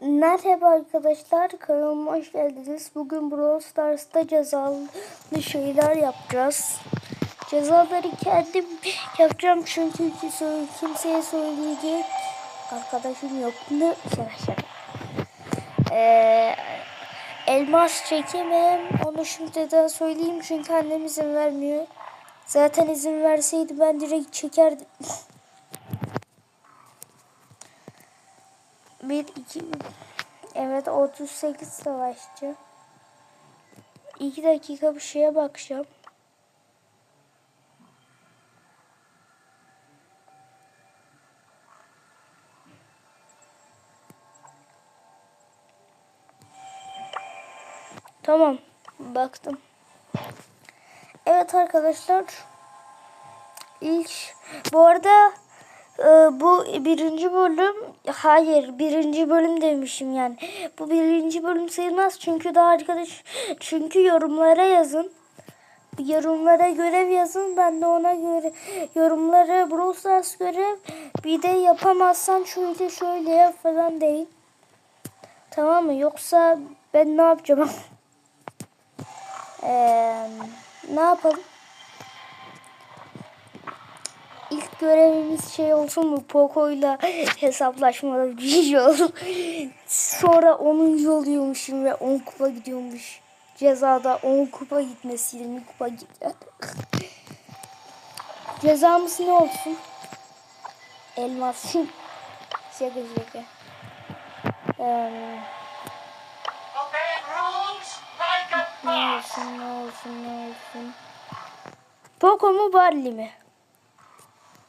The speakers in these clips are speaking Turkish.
Merhaba arkadaşlar, kanalıma hoş geldiniz. Bugün Brawl Stars'ta cezalı şeyler yapacağız. Cezaları kendim yapacağım çünkü kimse- kimseye söyleyecek arkadaşım yok. Ne? Şaka. Ee, elmas çekemem. Onu şimdiden söyleyeyim çünkü annem izin vermiyor. Zaten izin verseydi ben direkt çekerdim. Bir, iki, evet 38 savaşçı. 2 dakika bir şeye bakacağım. Tamam, baktım. Evet arkadaşlar. İlk bu arada bu birinci bölüm hayır birinci bölüm demişim yani. Bu birinci bölüm sayılmaz çünkü daha arkadaş çünkü yorumlara yazın. Yorumlara görev yazın. Ben de ona göre yorumlara Brawl Stars görev bir de yapamazsan şöyle şöyle yap falan değil. Tamam mı? Yoksa ben ne yapacağım? Eee ne yapalım? İlk görevimiz şey olsun mu? Poco'yla hesaplaşmalı bir şey olsun. Sonra 10. oluyormuşum ve 10 kupa gidiyormuş. Cezada 10 kupa gitmesi 20 kupa gidiyor. Cezamız ne olsun? Elmas. şaka şaka. Ee, ne olsun ne olsun ne olsun. Poco mu Barley mi?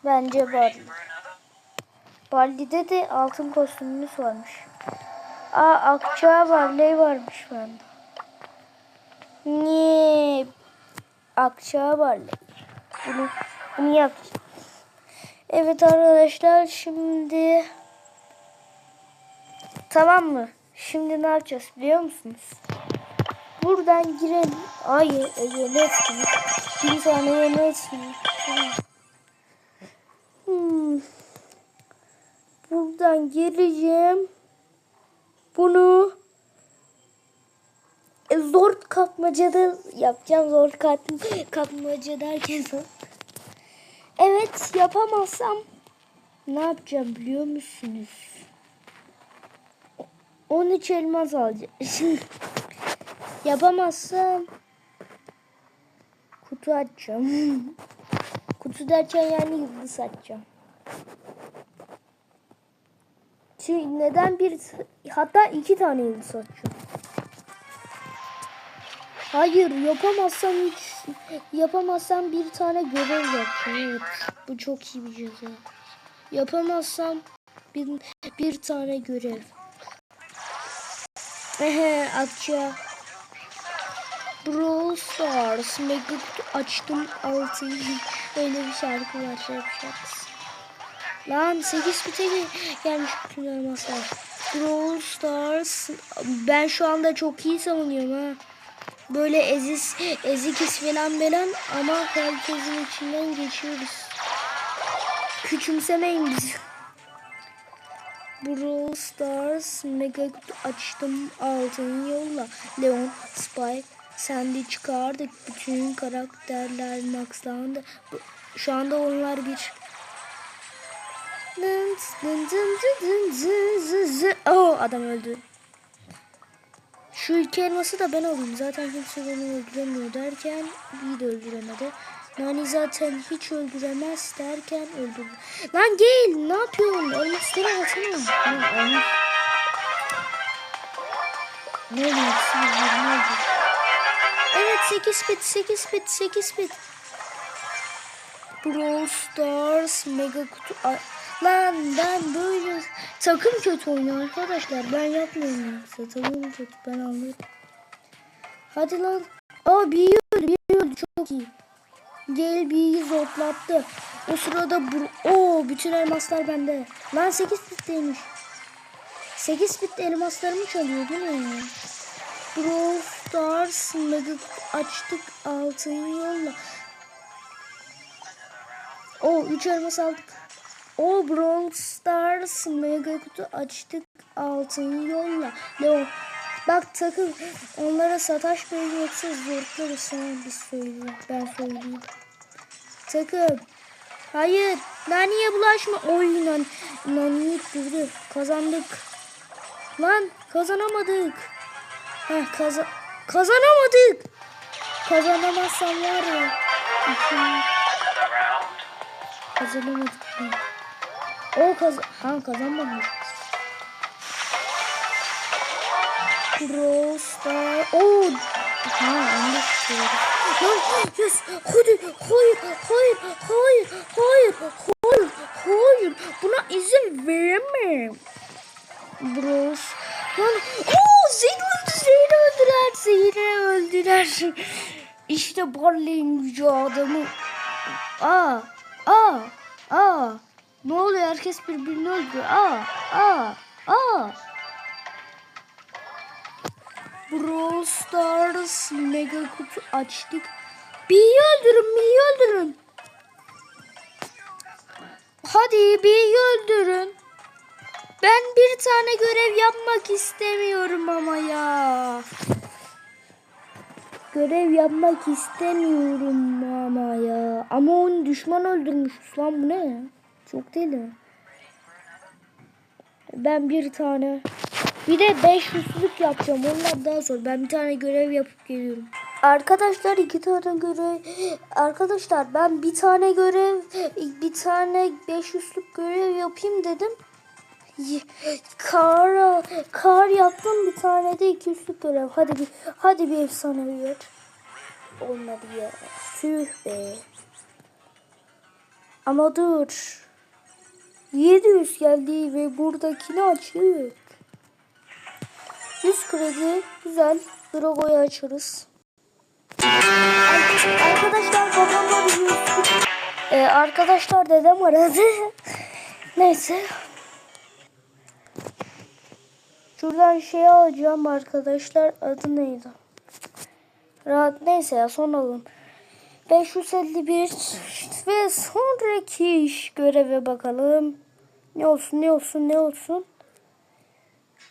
Bence another? Baldi'de de altın kostümümüz varmış. Aa Akça Barley varmış bende. Niye? Akça Barley. Bunu, bunu yapacağım. Evet arkadaşlar şimdi tamam mı? Şimdi ne yapacağız biliyor musunuz? Buradan girelim. Ay yeni etkinlik. Bir tane yeni etkinlik. Hmm. Buradan gireceğim. Bunu e, zor kapmacada yapacağım. Zor kat, kapmaca derken Evet yapamazsam ne yapacağım biliyor musunuz? 13 elmas alacağım. yapamazsam kutu açacağım. kutu derken yani yıldız açacağım. Çünkü neden bir hatta iki tane yıldız açacağım. Hayır yapamazsam hiç yapamazsam bir tane görev yapacağım. Bu çok iyi bir ceza. Yapamazsam bir, bir tane görev. Ehe akça. Brawl Stars Mega açtım altı. Öyle bir şarkı var şarkı şarkısı. Lan 8 bite gel- gelmiş bütün elmaslar. Brawl Stars. Ben şu anda çok iyi savunuyorum ha. Böyle eziz, ezikiz falan falan ama herkesin içinden geçiyoruz. Küçümsemeyin bizi. Brawl Stars Mega açtım altın yolla. Leon, Spike, Sandy çıkardık. Bütün karakterler maxlandı. Şu anda onlar bir. Oh adam öldü. Şu iki elması da ben alayım. Zaten kimse beni öldüremiyor derken bir de öldüremedi. Nani zaten hiç öldüremez derken öldürdü. Lan gel ne yapıyorsun? Elmasları alsana. Lan almış. Ne oluyor? Ne oldu? Evet 8 bit 8 bit 8 bit. Brawl Stars Mega Kutu A- Lan ben böyle takım kötü oynuyor arkadaşlar. Ben yapmıyorum yoksa takım kötü ben anladım. Hadi lan. Aa bir öldü bir öldü çok iyi. Gel bir zorlattı. O sırada bu o bütün elmaslar bende. Lan 8 bitteymiş. 8 bit elmaslarımı çalıyor değil mi? Brawl Stars Mega açtık altın yolla. O 3 elmas aldık. O Brawl Stars mega kutu açtık altın yolla. Leon. Bak takım onlara sataşmayın yoksa zorlarız sana biz söyleyeyim. Ben söyleyeyim. Takım. Hayır. Nani'ye bulaşma. Oy nan, durdu. Kazandık. Lan kazanamadık. Heh, kaza kazanamadık. Kazanamazsam var ya. Kazanamadık. O kaz ha kazanmamış. Star. Oo. Ha. Lan yes. Hadi. Hayır. Hayır. Hayır. Hayır. Hayır. Hayır. Buna izin veremem. Brawl. Oo Zeyn'i öldü. Zeyn'i öldüler. Zeyn'i öldüler. İşte Barley'in gücü adamı. Aa. Aa. Aa. Ne oluyor? Herkes birbirini öldürüyor. Aa. Aa. Aa. Brawl Stars mega kutu açtık. B'yi öldürün, B'yi öldürün. Hadi B'yi öldürün. Ben bir tane görev yapmak istemiyorum ama ya. Görev yapmak istemiyorum ama ya. Ama onu düşman öldürmüşüz lan bu ne? Çok deli. Ben bir tane bir de 500'lük yapacağım. Onlar daha zor. Ben bir tane görev yapıp geliyorum. Arkadaşlar iki tane görev. Arkadaşlar ben bir tane görev, bir tane 500'lük görev yapayım dedim. Kar, kar yaptım bir tane de 200'lük görev. Hadi bir, hadi bir efsane ver. Olmadı ya. Tüh be. Ama dur. 700 geldi ve buradakini açık. 100 kredi. Güzel. Drogo'yu açarız. Arkadaşlar babam arıyor. Ee, arkadaşlar dedem aradı. Neyse. Şuradan şey alacağım arkadaşlar. Adı neydi? Rahat neyse ya son alın. 551 ve sonraki iş göreve bakalım. Ne olsun ne olsun ne olsun.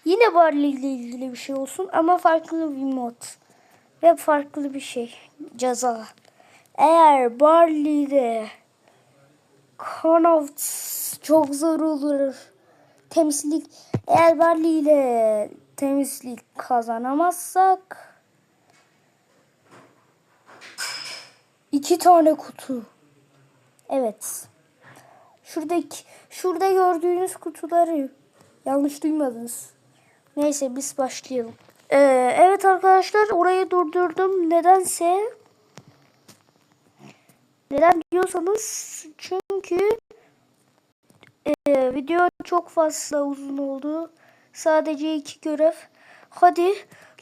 Yine Barley ile ilgili bir şey olsun ama farklı bir mod. Ve farklı bir şey. Ceza. Eğer Barley'de Connaught çok zor olur. Temizlik eğer Barley ile temizlik kazanamazsak iki tane kutu. Evet. Şuradaki şurada gördüğünüz kutuları yanlış duymadınız. Neyse biz başlayalım. Ee, evet arkadaşlar orayı durdurdum. Nedense neden diyorsanız çünkü e, video çok fazla uzun oldu. Sadece iki görev. Hadi.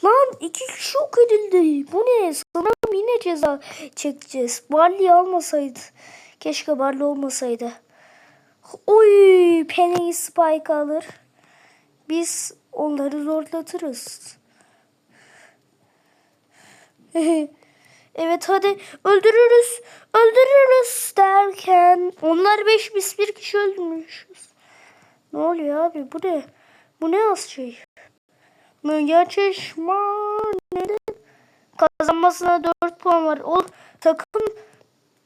Lan iki kişi edildi. Bu ne? Sanırım yine ceza çekeceğiz. Barley almasaydı. Keşke Barley olmasaydı. Oy Penny Spike alır. Biz onları zorlatırız. evet hadi öldürürüz. Öldürürüz derken onlar beş biz bir kişi öldürmüşüz. Ne oluyor abi bu ne? Bu ne az şey? Mega çeşme neden? Kazanmasına 4 puan var. O takım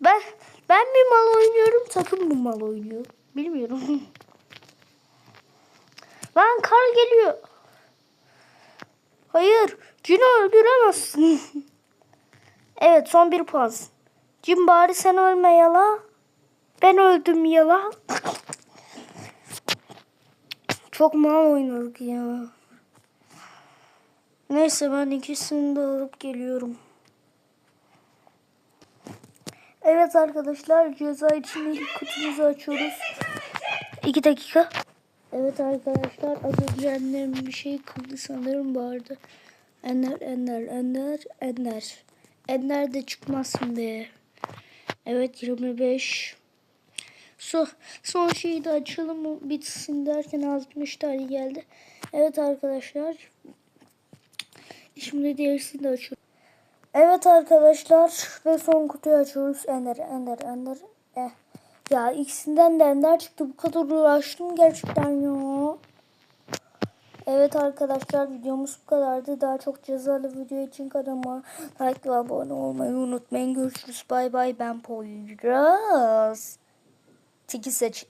ben ben bir mal oynuyorum takım bu mal oynuyor. Bilmiyorum. Lan kar geliyor. Hayır. Cin'i öldüremezsin. evet son bir puan. Cin bari sen ölme yala. Ben öldüm yala. Çok mal oynadık ya. Neyse ben ikisini de alıp geliyorum. Evet arkadaşlar ceza için ilk kutumuzu açıyoruz. İki dakika. Evet arkadaşlar az önce annem bir şey kıldı sanırım bağırdı. Ender, Ender, Ender, Ender. Ender de çıkmasın be. Evet 25. So, son şeyi de açalım bitsin derken 60 tane geldi. Evet arkadaşlar. Şimdi diğerisini de açıyorum. Evet arkadaşlar ve son kutuyu açıyoruz. Ender, Ender, Ender. Eh. Ya ikisinden de ender çıktı. Bu kadar uğraştım gerçekten ya. Evet arkadaşlar videomuz bu kadardı. Daha çok cezalı video için kanalıma like ve abone olmayı unutmayın. Görüşürüz. Bay bay. Ben Poyraz. Tiki seç.